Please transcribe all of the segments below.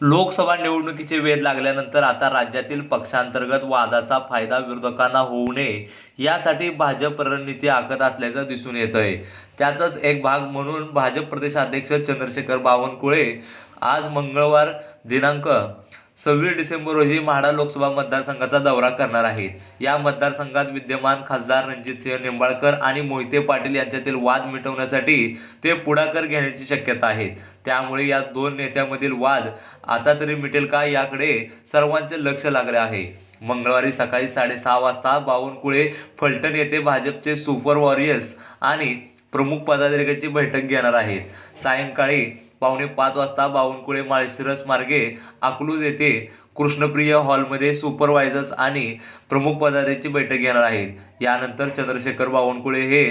लोकसभा निवडणुकीचे वेध लागल्यानंतर आता राज्यातील पक्षांतर्गत वादाचा फायदा विरोधकांना होऊ नये यासाठी भाजप रणनीती आखत असल्याचं दिसून येतंय. त्याचाच एक भाग म्हणून भाजप प्रदेशाध्यक्ष चंद्रशेखर बावनकुळे आज मंगळवार दिनांक सव्वीस डिसेंबर रोजी म्हाडा लोकसभा मतदारसंघाचा दौरा करणार आहेत. या मतदारसंघात विद्यमान खासदार रणजितसिंह निंबाळकर आणि मोहिते पाटील यांच्यातील वाद मिटवण्यासाठी ते पुढाकार घेण्याची शक्यता आहे. त्यामुळे या दोन नेत्यांमधील वाद आता तरी मिटेल का याकडे सर्वांचे लक्ष लागले आहे. मंगळवारी सकाळी साडेसहा वाजता बावनकुळे फलटण येथे भाजपचे सुपर वॉरियर्स आणि प्रमुख पदाधिकाऱ्यांची बैठक घेणार आहेत. सायंकाळी पावणे पाच वाजता बावनकुळे माळशिरस मार्गे अकलूज येथे कृष्णप्रिय हॉलमध्ये सुपरवायझर्स आणि प्रमुख पदाधिकाऱ्यांची बैठक घेणार आहेत. यानंतर चंद्रशेखर बावनकुळे हे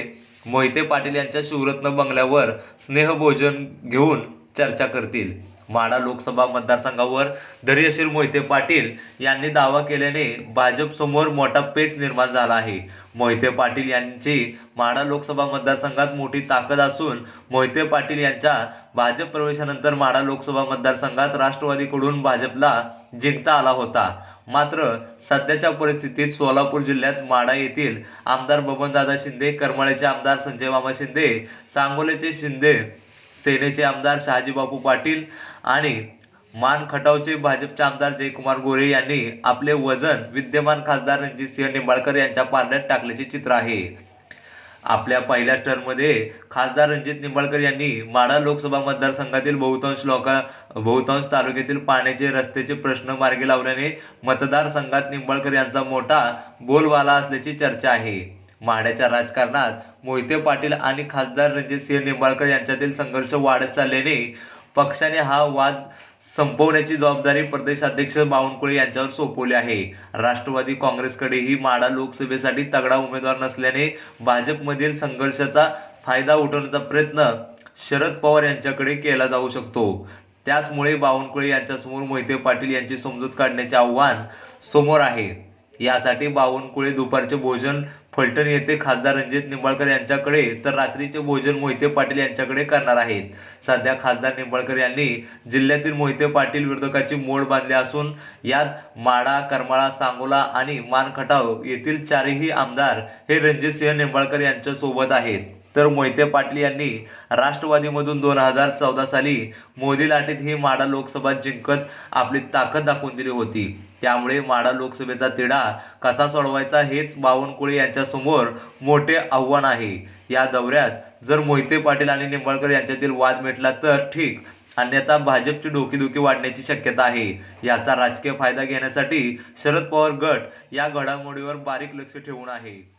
मोहिते पाटील यांच्या शिवरत्न बंगल्यावर स्नेहभोजन घेऊन चर्चा करतील. माढा लोकसभा मतदारसंघावर धैर्यशील मोहिते पाटील यांनी दावा केल्याने भाजपसमोर मोठा पेच निर्माण झाला आहे. मोहिते पाटील यांची माढा लोकसभा मतदारसंघात मोठी ताकद असून मोहिते पाटील यांच्या भाजप प्रवेशानंतर माढा लोकसभा मतदारसंघात राष्ट्रवादीकडून भाजपला जिंकता आला होता. मात्र सध्याच्या परिस्थितीत सोलापूर जिल्ह्यात माडा येथील आमदार बबनदादा शिंदे करमाळ्याचे आमदार संजय मामा शिंदे सांगोल्याचे शिंदे सेनेचे आमदार शहाजीबापू पाटील आणि मान खटावचे भाजपचे आमदार जयकुमार गोरे यांनी आपले वजन विद्यमान खासदार रणजितसिंह निंबाळकर यांच्या पारड्यात टाकल्याचे चित्र आहे. आपल्या पहिल्या टर्ममध्ये खासदार रणजित निंबाळकर यांनी माढा लोकसभा मतदारसंघातील बहुतांश लोका बहुतांश तालुक्यातील पाण्याचे रस्त्याचे प्रश्न मार्गी लावल्याने मतदारसंघात निंबाळकर यांचा मोठा बोलबाला असल्याची चर्चा आहे. माड्याच्या राजकारणात मोहिते पाटील आणि खासदार रणजितसिंह निंबाळकर यांच्यातील संघर्ष वाढत चालल्याने पक्षाने हा वाद संपवण्याची जबाबदारी प्रदेशाध्यक्ष बावनकुळे यांच्यावर सोपवली आहे. राष्ट्रवादी काँग्रेसकडेही माडा लोकसभेसाठी तगडा उमेदवार नसल्याने भाजपमधील संघर्षाचा फायदा उठवण्याचा प्रयत्न शरद पवार यांच्याकडे केला जाऊ शकतो. त्याचमुळे बावनकुळे यांच्यासमोर मोहिते पाटील यांची समजूत काढण्याचे आव्हान समोर आहे. यासाठी बावनकुळे दुपारचे भोजन फलटण येथे खासदार रणजित निंबाळकर यांच्याकडे तर रात्रीचे भोजन मोहिते पाटील यांच्याकडे करणार आहेत. सध्या खासदार निंबाळकर यांनी जिल्ह्यातील मोहिते पाटील विरोधकाची मोड बांधली असून यात माडा करमाळा सांगोला आणि मानखटाव येथील चारही आमदार हे रणजितसिंह निंबाळकर यांच्यासोबत आहेत. तर मोहिते पाटील यांनी राष्ट्रवादीमधून दोन हजार चौदा साली मोदी लाटेत ही माडा लोकसभा जिंकत आपली ताकद दाखवून दिली होती. त्यामुळे माडा लोकसभेचा तिढा कसा सोडवायचा हेच बावनकुळे यांच्यासमोर मोठे आव्हान आहे. या दौऱ्यात जर मोहिते पाटील आणि निंबाळकर यांच्यातील वाद मिटला तर ठीक अन्यथा भाजपची डोकीदुखी वाढण्याची शक्यता आहे. याचा राजकीय फायदा घेण्यासाठी शरद पवार गट या घडामोडीवर बारीक लक्ष ठेवून आहे.